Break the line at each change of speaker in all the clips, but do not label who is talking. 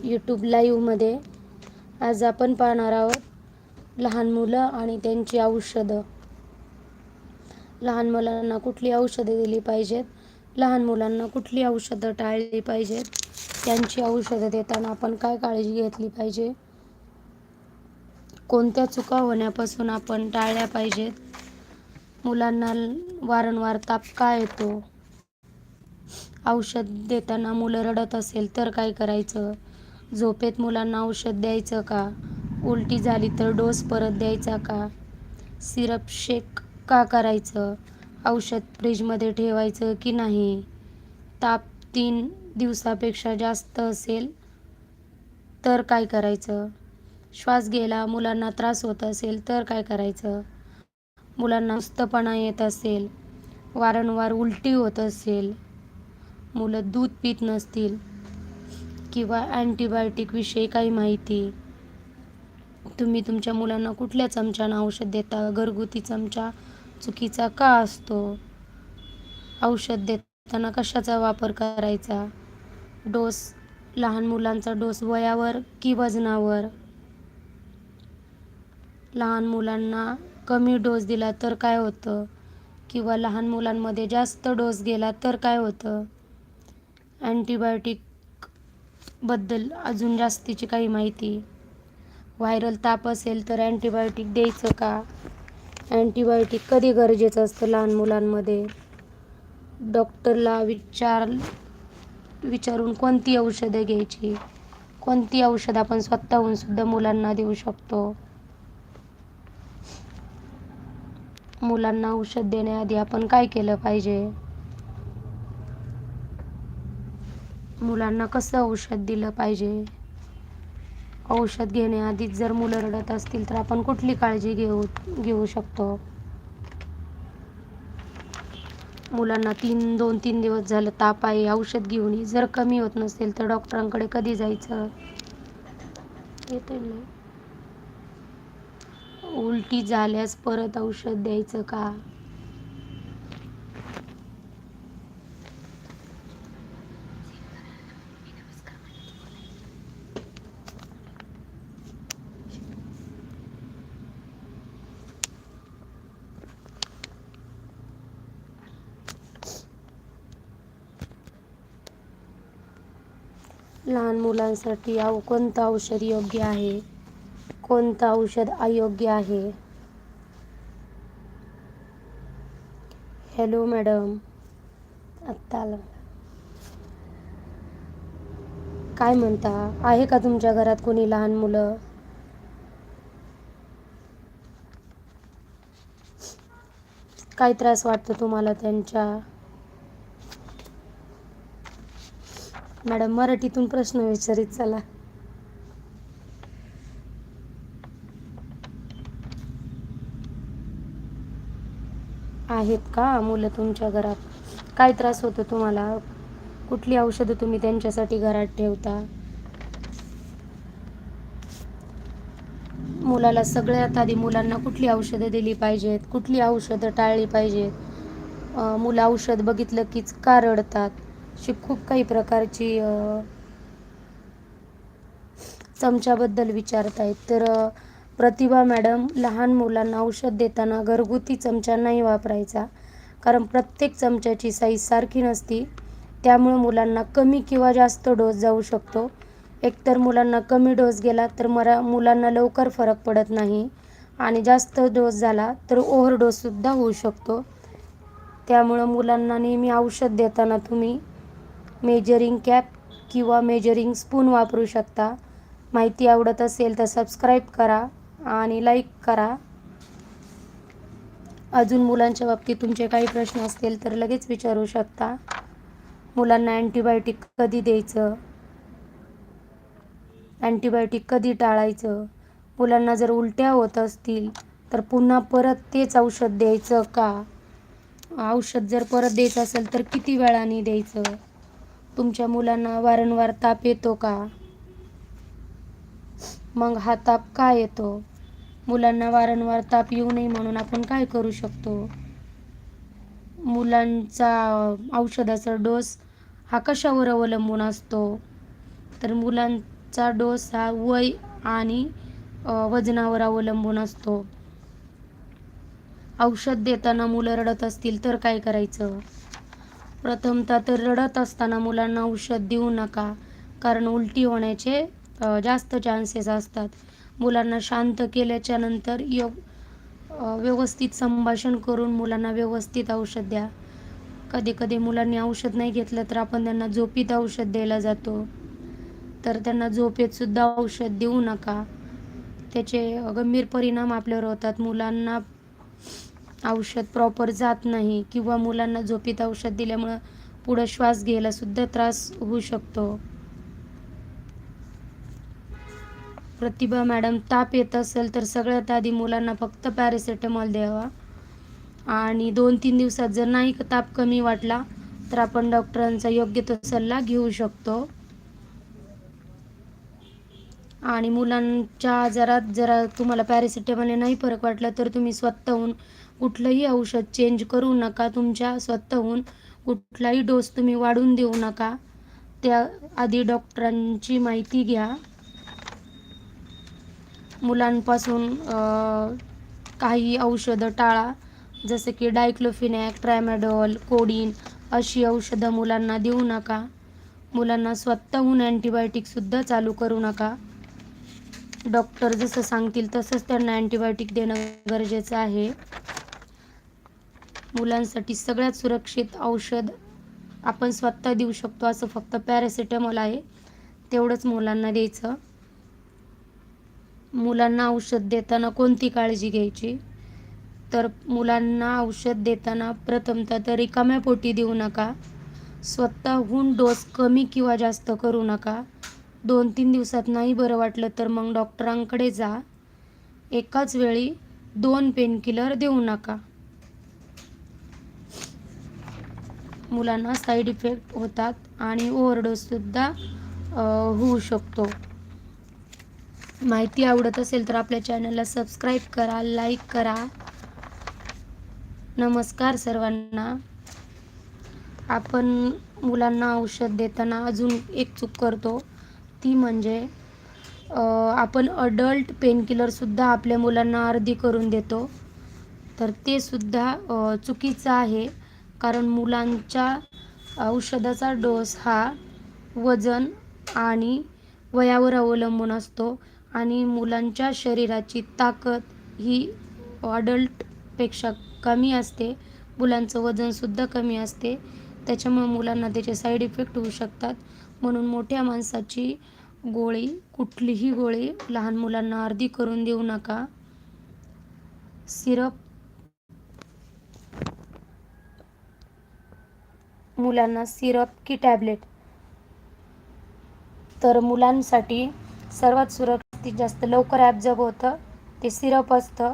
YouTube लाईव्हमध्ये आज आपण पाहणार आहोत लहान मुलं आणि त्यांची औषधं. लहान मुलांना कुठली औषधे दिली पाहिजेत? लहान मुलांना कुठली औषधं टाळली पाहिजेत? त्यांची औषधं देताना आपण काय काळजी घेतली पाहिजे? कोणत्या चुका होण्यापासून आपण टाळल्या पाहिजेत? मुलांना वारंवार ताप का येतो? औषध देताना मुलं रडत असेल तर काय करायचं? झोपेत मुलांना औषध द्यायचं का? उलटी झाली तर डोस परत द्यायचा का? सिरप शेक का करायचं? औषध फ्रीजमध्ये ठेवायचं की नाही? ताप तीन दिवसापेक्षा जास्त असेल तर काय करायचं? श्वास घ्यायला मुलांना त्रास होत असेल तर काय करायचं? मुलांना नुस्तपणा येत असेल वारंवार उलटी होत असेल मुलं दूध पित नसतील किंवा अँटीबायोटिकविषयी काही माहिती तुम्ही तुमच्या मुलांना कुठल्या चमच्यानं औषध देता? घरगुती चमचा चुकीचा का असतो? औषध देताना कशाचा वापर करायचा? डोस लहान मुलांचा डोस वयावर की वजनावर? लहान मुलांना कमी डोस दिला तर काय होतं? किंवा लहान मुलांमध्ये जास्त डोस गेला तर काय होतं? अँटीबायोटिक बद्दल अजून जास्तीची काही माहिती? व्हायरल ताप असेल तर अँटीबायोटिक द्यायचं का? अँटीबायोटिक कधी गरजेचं असतं लहान मुलांमध्ये? डॉक्टरला विचार विचारून कोणती औषधं घ्यायची? कोणती औषधं आपण स्वतःहून सुद्धा मुलांना देऊ शकतो? मुलांना औषध देण्याआधी आपण काय केलं पाहिजे? मुलांना कसं औषध दिलं पाहिजे? औषध घेण्याआधीच जर मुलं रडत असतील तर आपण कुठली काळजी घेऊ घेऊ शकतो? मुलांना तीन दोन तीन दिवस झालं ताप आहे औषध घेऊन ये. जर कमी होत नसेल तर डॉक्टरांकडे कधी जायचं? येते ना. उलटी झाल्यास परत औषध द्यायचं का? लहान मुलांसाठी औ कोणतं औषध योग्य आहे? कोणतं औषध अयोग्य आहे? हॅलो मॅडम आत्ता आलं. काय म्हणता? आहे का तुमच्या घरात कोणी लहान मुलं? काय त्रास वाटतो तुम्हाला त्यांच्या मॅडम मराठीतून प्रश्न विचारित चला. आहेत का मुलं तुमच्या घरात? काय त्रास होतो तुम्हाला? कुठली औषधं तुम्ही त्यांच्यासाठी घरात ठेवता? मुलाला सगळ्यात आधी मुलांना कुठली औषधं दिली पाहिजेत? कुठली औषधं टाळली पाहिजेत? मुलं औषध बघितलं कीच का रडतात? अशी खूप काही प्रकारची चमच्याबद्दल विचारत आहेत. तर प्रतिभा मॅडम लहान मुलांना औषध देताना घरगुती चमचा नाही वापरायचा. कारण प्रत्येक चमच्याची साईज सारखी नसती. त्यामुळे मुलांना कमी किंवा जास्त डोस जाऊ शकतो. एकतर मुलांना कमी डोस गेला तर मरा मुलांना लवकर फरक पडत नाही. आणि जास्त डोस झाला तर ओव्हरडोससुद्धा होऊ शकतो. त्यामुळं मुलांना नेहमी औषध देताना तुम्ही मेजरिंग कॅप किंवा मेजरिंग स्पून वापरू शकता. माहिती आवडत असेल तर सबस्क्राईब करा आणि लाईक करा. अजून मुलांच्या बाबतीत तुमचे काही प्रश्न असतील तर लगेच विचारू शकता. मुलांना अँटीबायोटिक कधी द्यायचं? अँटीबायोटिक कधी टाळायचं? मुलांना जर उलट्या होत असतील तर पुन्हा परत तेच औषध द्यायचं का? औषध जर परत द्यायचं असेल तर किती वेळाने द्यायचं? तुमच्या मुलांना वारंवार ताप येतो का? मग हा ताप का येतो? मुलांना वारंवार ताप येऊ नये म्हणून आपण काय करू शकतो? मुलांचा औषधाचा डोस हा कशावर अवलंबून असतो? तर मुलांचा डोस हा वय आणि वजनावर अवलंबून असतो. औषध देताना मुलं रडत असतील तर काय करायचं? प्रथमतः तर रडत असताना मुलांना औषध देऊ नका कारण उलटी होण्याचे जास्त चान्सेस असतात. मुलांना शांत केल्याच्यानंतर योग व्यवस्थित संभाषण करून मुलांना व्यवस्थित औषध द्या. कधी कधी मुलांनी औषध नाही घेतलं तर आपण त्यांना झोपीत औषध द्यायला जातो. तर त्यांना झोपेत सुद्धा औषध देऊ नका. त्याचे गंभीर परिणाम आपल्यावर होतात. मुलांना औषध प्रॉपर जात नाही किंवा मुलांना झोपीत औषध दिल्यामुळं पुढं श्वास घ्यायला सुद्धा त्रास होऊ शकतो. प्रतिभा मॅडम ताप येत असेल तर सगळ्यात आधी मुलांना फक्त पॅरासिटेमॉल द्यावा. आणि दोन तीन दिवसात जर नाही ताप कमी वाटला तर आपण डॉक्टरांचा योग्य तो सल्ला घेऊ शकतो. आणि मुलांच्या आजारात जरा तुम्हाला पॅरासिटामॉलने नाही फरक वाटला तर तुम्ही स्वतःहून कुठलंही औषध चेंज करू नका. तुमच्या स्वतःहून कुठलाही डोस तुम्ही वाढवून देऊ नका. त्या आधी डॉक्टरांची माहिती घ्या. मुलांपासून काही औषधं टाळा. जसं की डायक्लोफिनॅक ट्रॅमॅडॉल कोडीन अशी औषधं मुलांना देऊ नका. मुलांना स्वतःहून अँटीबायोटिकसुद्धा चालू करू नका. डॉक्टर जसं सांगतील तसंच त्यांना अँटीबायोटिक देणं गरजेचं आहे. मुलांसाठी सगळ्यात सुरक्षित औषध आपण स्वतः देऊ शकतो असं फक्त पॅरासिटॅमॉल आहे. तेवढंच मुलांना द्यायचं. मुलांना औषध देताना कोणती काळजी घ्यायची? तर मुलांना औषध देताना प्रथमतः तर रिकाम्या पोटी देऊ नका. स्वतःहून डोस कमी किंवा जास्त करू नका. दोन तीन दिवसात नाही बरं वाटलं तर मग डॉक्टरांकडे जा. एकाच वेळी दोन पेनकिलर देऊ नका. मुलांना साईड इफेक्ट होतात आणि ओव्हरडोससुद्धा होऊ शकतो. माहिती आवडत असेल तर आपल्या चॅनलला सबस्क्राईब करा लाईक करा. नमस्कार सर्वांना. आपण मुलांना औषध देताना अजून एक चूक करतो. ती म्हणजे आपण अडल्ट पेनकिलरसुद्धा आपल्या मुलांना अर्धी करून देतो. तर ते सुद्धा चुकीचं आहे. कारण मुलांच्या औषधाचा डोस हा वजन आणि वयावर अवलंबून असतो आणि मुलांच्या शरीराची ताकद ही अडल्टपेक्षा कमी असते. मुलांचं वजनसुद्धा कमी असते. त्याच्यामुळे मुलांना त्याचे साईड इफेक्ट होऊ शकतात. म्हणून मोठ्या माणसाची गोळी कुठलीही गोळी लहान मुलांना अर्धी करून देऊ नका. सिरप मुलांना सिरप की टॅबलेट. तर मुलांसाठी सर्वात सुरक्षित जास्त लवकर ॲब्झॉर्ब होतं ते सिरप असतं.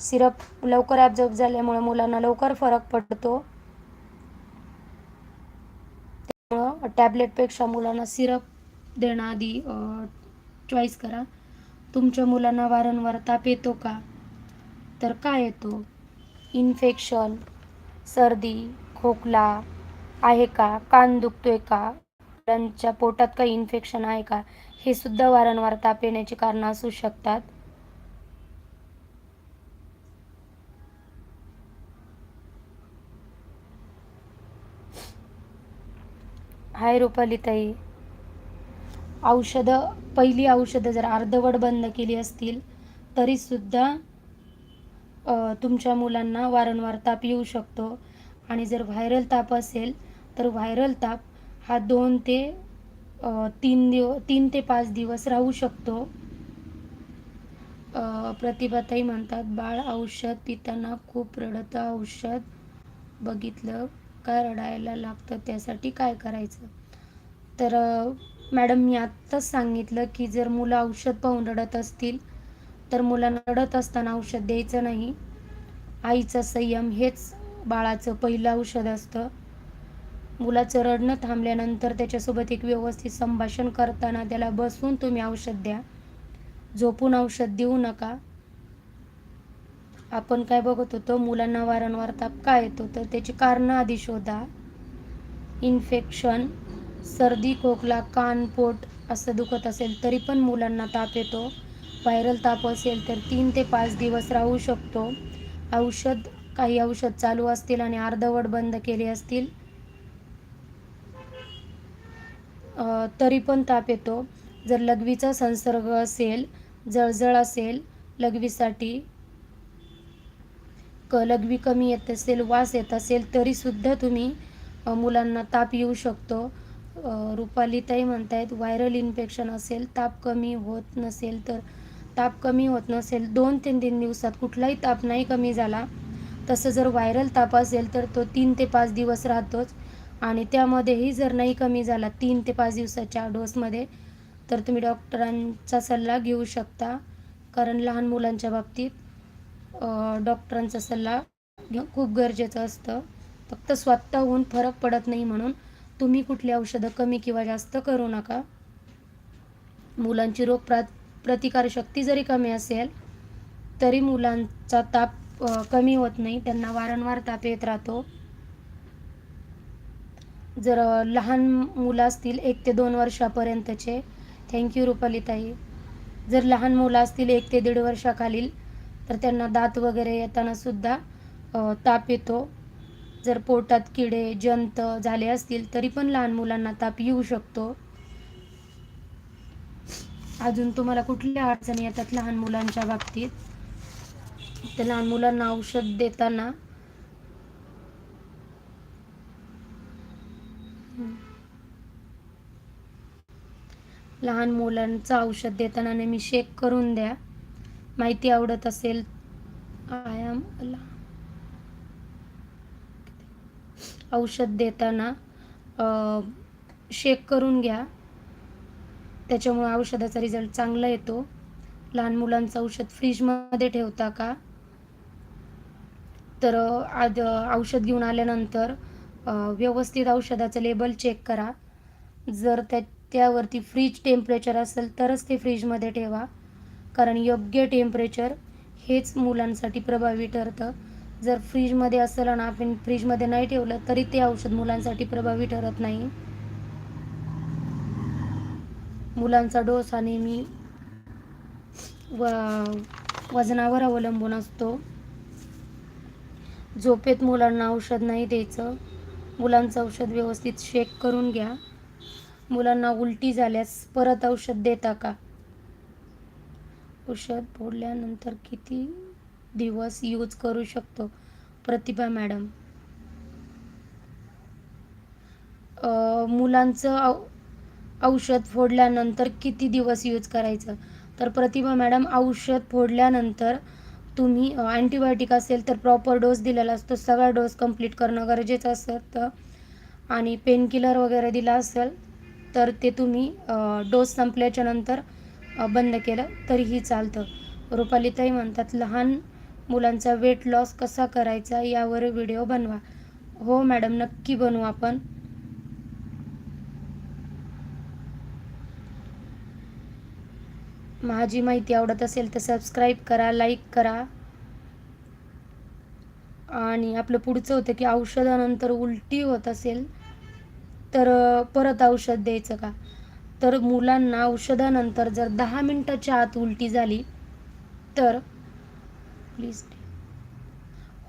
सिरप लवकर ॲब्झॉर्ब झाल्यामुळे मुलांना लवकर फरक पडतो. त्यामुळं टॅबलेटपेक्षा मुलांना सिरप देणं आधी चॉईस करा. तुमच्या मुलांना वारंवार ताप येतो का? तर काय येतो? इन्फेक्शन सर्दी खोकला आहे का? कान दुखतोय का? त्यांच्या पोटात काही इन्फेक्शन आहे का? हे सुद्धा वारंवार ताप येण्याची कारणं असू शकतात. हाय रुपालीताई. औषधं पहिली औषधं जर अर्धवट बंद केली असतील तरीसुद्धा सुद्धा तुमच्या मुलांना वारंवार ताप येऊ शकतो. आणि जर व्हायरल ताप असेल तर व्हायरल ताप हा दोन ते तीन दिव तीन ते पाच दिवस राहू शकतो. प्रतिभाताई म्हणतात बाळ औषध पिताना खूप रडतं औषध बघितलं का रडायला लागतं? त्यासाठी काय करायचं? तर मॅडम मी आत्ताच सांगितलं की जर मुलं औषध पाहून रडत असतील तर मुलांना रडत असताना औषध द्यायचं नाही. आईचा संयम हेच बाळाचं पहिलं औषध असतं. मुलाचं रडणं थांबल्यानंतर त्याच्यासोबत एक व्यवस्थित संभाषण करताना त्याला बसवून तुम्ही औषध द्या. झोपून औषध देऊ नका. आपण काय बघत होतो? मुलांना वारंवार ताप का येतो. तर त्याची कारणं आधी शोधा. इन्फेक्शन सर्दी खोकला कान पोट असं दुखत असेल तरी पण मुलांना ताप येतो. व्हायरल ताप असेल तर तीन ते पाच दिवस राहू शकतो. औषध काही औषध चालू असतील आणि अर्धवट बंद केले असतील तरी पण ताप येतो. जर लघवीचा संसर्ग असेल जळजळ असेल लघवीसाठी क लघवी कमी येत असेल वास येत असेल तरीसुद्धा तुम्ही मुलांना ताप येऊ शकतो. रुपालीताई म्हणतायत व्हायरल इन्फेक्शन असेल ताप कमी होत नसेल तर ताप कमी होत नसेल दोन तीन तीन दिवसात कुठलाही ताप नाही कमी झाला. तसं जर व्हायरल ताप असेल तर तो तीन ते पाच दिवस राहतोच. आणि त्यामध्येही जर नाही कमी झाला तीन ते पाच दिवसाच्या डोसमध्ये तर तुम्ही डॉक्टरांचा सल्ला घेऊ शकता. कारण लहान मुलांच्या बाबतीत डॉक्टरांचा सल्ला खूप गरजेचं असतं. फक्त स्वतःहून फरक पडत नाही म्हणून तुम्ही कुठली औषधं कमी किंवा जास्त करू नका. मुलांची रोग प्रा प्रतिकारशक्ती जरी कमी असेल तरी मुलांचा ताप कमी होत नाही. त्यांना वारंवार ताप येत राहतो. जर लहान मुलं असतील एक ते दोन वर्षापर्यंतचे थँक्यू रुपालीताई. जर लहान मुलं असतील एक ते दीड वर्षाखालील तर त्यांना दात वगैरे येताना सुद्धा ताप येतो. जर पोटात किडे जंत झाले असतील तरी पण लहान मुलांना ताप येऊ शकतो. अजून तुम्हाला कुठल्या अडचणी येतात लहान मुलांच्या बाबतीत? तर लहान मुलांना औषध देताना लहान मुलांचं औषध देताना नेहमी शेक करून द्या. माहिती आवडत असेल आय एम औषध देताना शेक करून घ्या. त्याच्यामुळे औषधाचा रिझल्ट चांगला येतो. लहान मुलांचं औषध फ्रीजमध्ये ठेवता का? तर आद औषध घेऊन आल्यानंतर व्यवस्थित औषधाचं लेबल चेक करा. जर त्या त्यावरती फ्रीज टेम्परेचर असेल तरच ते फ्रीजमध्ये ठेवा. कारण योग्य टेम्परेचर हेच मुलांसाठी प्रभावी ठरतं. जर फ्रीजमध्ये असेल आणि आपण फ्रीजमध्ये नाही ठेवलं तरी ते औषध मुलांसाठी प्रभावी ठरत नाही. मुलांचा डोस हा नेहमी व वजनावर अवलंबून असतो. झोपेत मुलांना औषध नाही द्यायचं. मुलांचं औषध व्यवस्थित शेक करून घ्या. मुलांना उलटी झाल्यास परत औषध देता का? औषध फोडल्यानंतर किती दिवस यूज करू शकतो? प्रतिभा मॅडम. मुलांचं औ औषध फोडल्यानंतर किती दिवस यूज करायचं? तर प्रतिभा मॅडम औषध फोडल्यानंतर तुम्ही अँटीबायोटिक असेल तर प्रॉपर डोस दिलेला असतो. सगळा डोस कंप्लीट करणं गरजेचं असतं. आणि पेनकिलर वगैरे दिला असेल तर ते तुम्ही डोस संपल्याच्या नंतर बंद केलं तरीही चालतं. रुपालीताई म्हणतात लहान मुलांचा वेट लॉस कसा करायचा यावर व्हिडिओ बनवा. हो मॅडम नक्की बनवू आपण. माझी माहिती आवडत असेल तर सबस्क्राईब करा लाईक करा. आणि आपलं पुढचं होतं की औषधानंतर उलटी होत असेल तर परत औषध द्यायचं का? तर मुलांना औषधानंतर जर दहा मिनटाच्या आत उलटी झाली तर प्लीज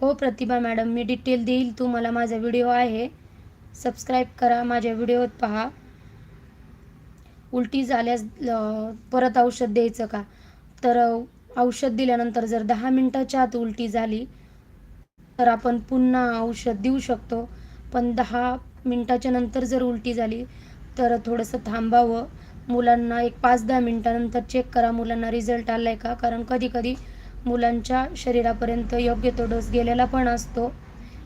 हो प्रतिभा मॅडम मी डिटेल देईल तुम्हाला माझा व्हिडिओ आहे. सबस्क्राईब करा माझ्या व्हिडिओत पहा. उलटी झाल्यास परत औषध द्यायचं का? तर औषध दिल्यानंतर जर दहा मिनटाच्या आत उलटी झाली तर आपण पुन्हा औषध देऊ शकतो. पण दहा मिनटाच्या नंतर जर उलटी झाली तर थोडंसं थांबावं. मुलांना एक पाच दहा मिनटानंतर चेक करा मुलांना रिझल्ट आला आहे का? कारण कधीकधी मुलांच्या शरीरापर्यंत योग्य तो डोस गेलेला पण असतो.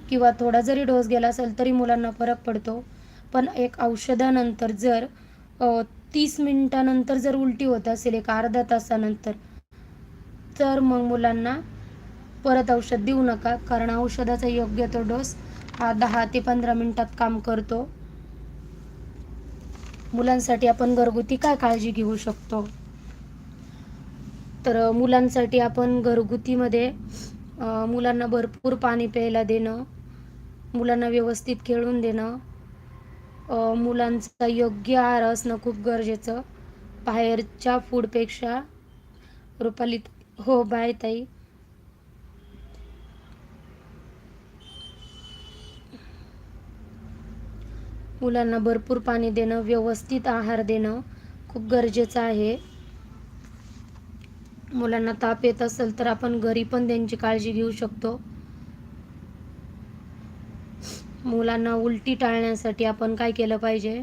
किंवा थोडा जरी डोस गेला असेल तरी मुलांना फरक पडतो. पण एक औषधानंतर जर तीस मिनटानंतर जर उलटी होत असेल एक अर्धा तासानंतर तर मग मुलांना परत औषध देऊ नका. कारण औषधाचा योग्य तो डोस हा दहा ते पंधरा मिनटात काम करतो. मुलांसाठी आपण घरगुती काय काळजी घेऊ शकतो? तर मुलांसाठी आपण घरगुतीमध्ये मुलांना भरपूर पाणी प्यायला देणं मुलांना व्यवस्थित खेळून देणं मुलांचा योग्य आहार असणं खूप गरजेचं. बाहेरच्या फूडपेक्षा रुपाली हो बाय ताई. मुलांना भरपूर पाणी देणं व्यवस्थित आहार देणं खूप गरजेचं आहे. मुलांना ताप येत असेल तर आपण घरी पण त्यांची काळजी घेऊ शकतो. मुलांना उलटी टाळण्यासाठी आपण काय केलं पाहिजे?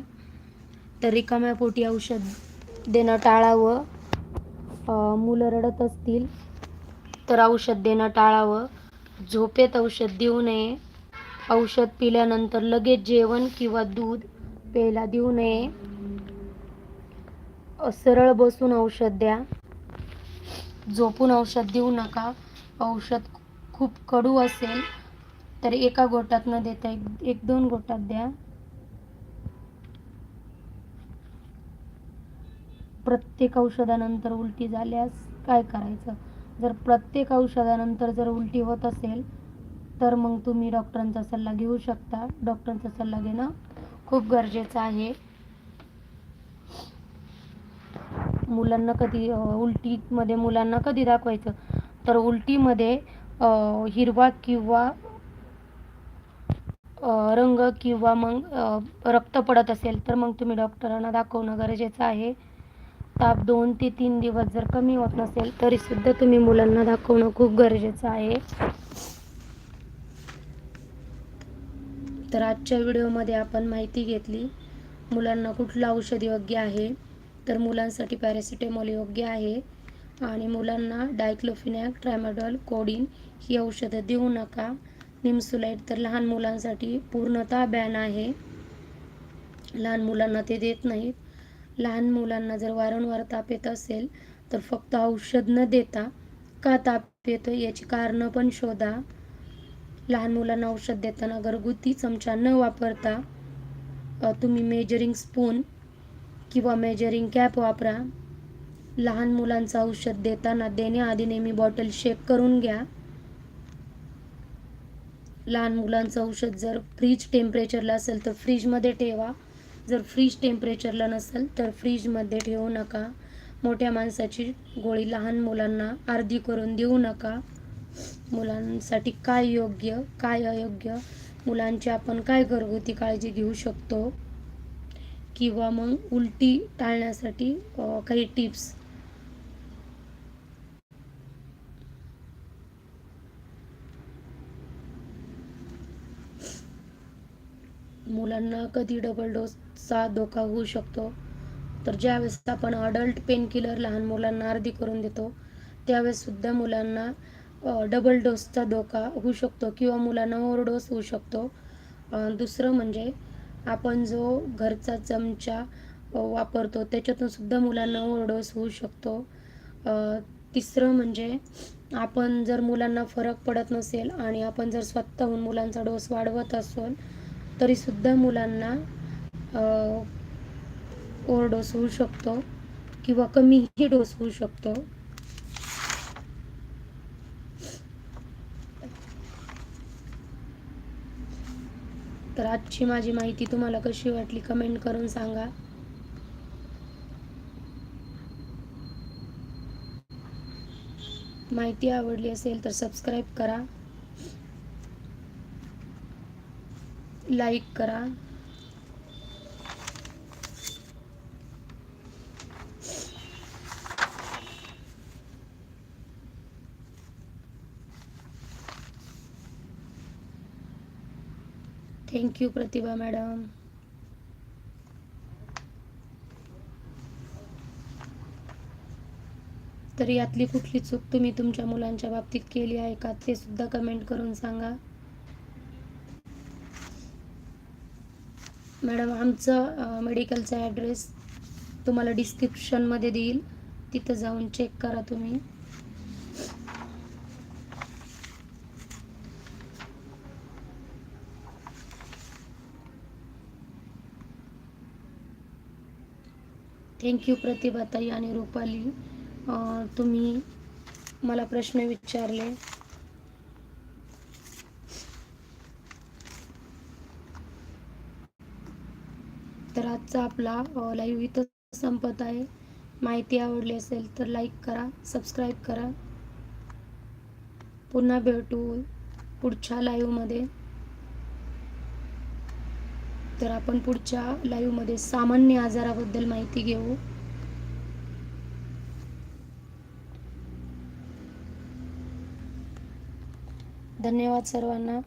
तर रिकाम्या पोटी औषध देणं टाळावं. मुलं रडत असतील तर औषध देणं टाळावं. झोपेत औषध देऊ नये. औषध पिल्यानंतर लगेच जेवण किंवा दूध प्यायला देऊ नये. सरळ बसून औषध द्या. झोपून औषध देऊ नका. औषध खूप कडू असेल तर एका गोटात न देता एक एक दोन गोटात द्या. प्रत्येक औषधानंतर उलटी झाल्यास काय करायचं? जर प्रत्येक औषधानंतर जर उलटी होत असेल तर मग तुम्ही डॉक्टरांचा सल्ला घेऊ शकता. डॉक्टरांचा सल्ला घेणं खूप गरजेचं आहे. मुलांना कधी उलटीमध्ये मुलांना कधी दाखवायचं? तर उलटीमध्ये हिरवा किंवा रंग किंवा मग रक्त पडत असेल तर मग तुम्ही डॉक्टरांना दाखवणं गरजेचं आहे. ताप दोन ते तीन दिवस जर कमी होत नसेल तरीसुद्धा तुम्ही मुलांना दाखवणं खूप गरजेचं आहे. तर आजच्या व्हिडिओमध्ये आपण माहिती घेतली मुलांना कुठलं औषध योग्य आहे तर मुलांसाठी पॅरासिटेमॉल योग्य आहे आणि मुलांना डायक्लोफिनॅक ट्रॅमॅडॉल कोडिन ही औषधं देऊ नका. निमसुलाईट तर लहान मुलांसाठी पूर्णतः बॅन आहे. लहान मुलांना ते देत नाहीत. लहान मुलांना जर वारंवार ताप येत असेल तर फक्त औषध न देता का ताप येतो याची कारणं पण शोधा. लहान मुलांना औषध देताना घरगुती चमचा न वापरता तुम्ही मेजरिंग स्पून किंवा मेजरिंग कॅप वापरा. लहान मुलांचं औषध देताना देण्याआधी नेहमी बॉटल शेक करून घ्या. लहान मुलांचं औषध जर फ्रीज टेम्परेचरला असेल तर फ्रीजमध्ये ठेवा. जर फ्रीज टेम्परेचरला नसेल तर फ्रीजमध्ये ठेवू नका. मोठ्या माणसाची गोळी लहान मुलांना अर्धी करून देऊ नका. मुलांसाठी काय योग्य काय अयोग्य मुलांची आपण काय घरगुती काळजी घेऊ शकतो? किंवा मग उलटी टाळण्यासाठी काही टिप्स? मुलांना कधी डबल डोसचा धोका होऊ शकतो. तर ज्यावेळेस आपण अडल्ट पेन किलर लहान मुलांना अर्धी करून देतो त्यावेळेस सुद्धा मुलांना डबल डोसचा धोका होऊ शकतो किंवा मुलांना ओव्हरडोस होऊ शकतो. दुसरं म्हणजे आपण जो घरचा चमचा वापरतो त्याच्यातून सुद्धा मुलांना ओव्हरडोस होऊ शकतो. तिसरं म्हणजे आपण जर मुलांना फरक पडत नसेल आणि आपण जर स्वतःहून मुलांचा डोस वाढवत असेल तरीसुद्धा मुलांना ओव्हरडोस होऊ शकतो किंवा कमीही डोस होऊ शकतो. तर आजची माझी माहिती तुम्हाला कशी वाटली कमेंट करून सांगा. माहिती आवडली असेल तर सबस्क्राईब करा. लाईक करा. थँक्यू प्रतिभा मॅडम तर यातली कुठली चूक तुम्ही तुमच्या मुलांच्या बाबतीत केली आहे का? ते सुद्धा कमेंट करून सांगा. मॅडम आमचं मेडिकलचा ॲड्रेस तुम्हाला डिस्क्रिप्शनमध्ये देईल. तिथं जाऊन चेक करा तुम्ही. थँक्यू प्रतिभाताई आणि रुपाली तुम्ही मला प्रश्न विचारले. तर आजचा आपला लाईव्ह इथं संपत आहे. माहिती आवडली असेल तर लाईक करा सबस्क्राईब करा. पुन्हा भेटू पुढच्या लाईव्हमध्ये तर आपण पुढच्या लाईव्हमध्ये सामान्य आजाराबद्दल माहिती घेऊ. धन्यवाद सर्वांना.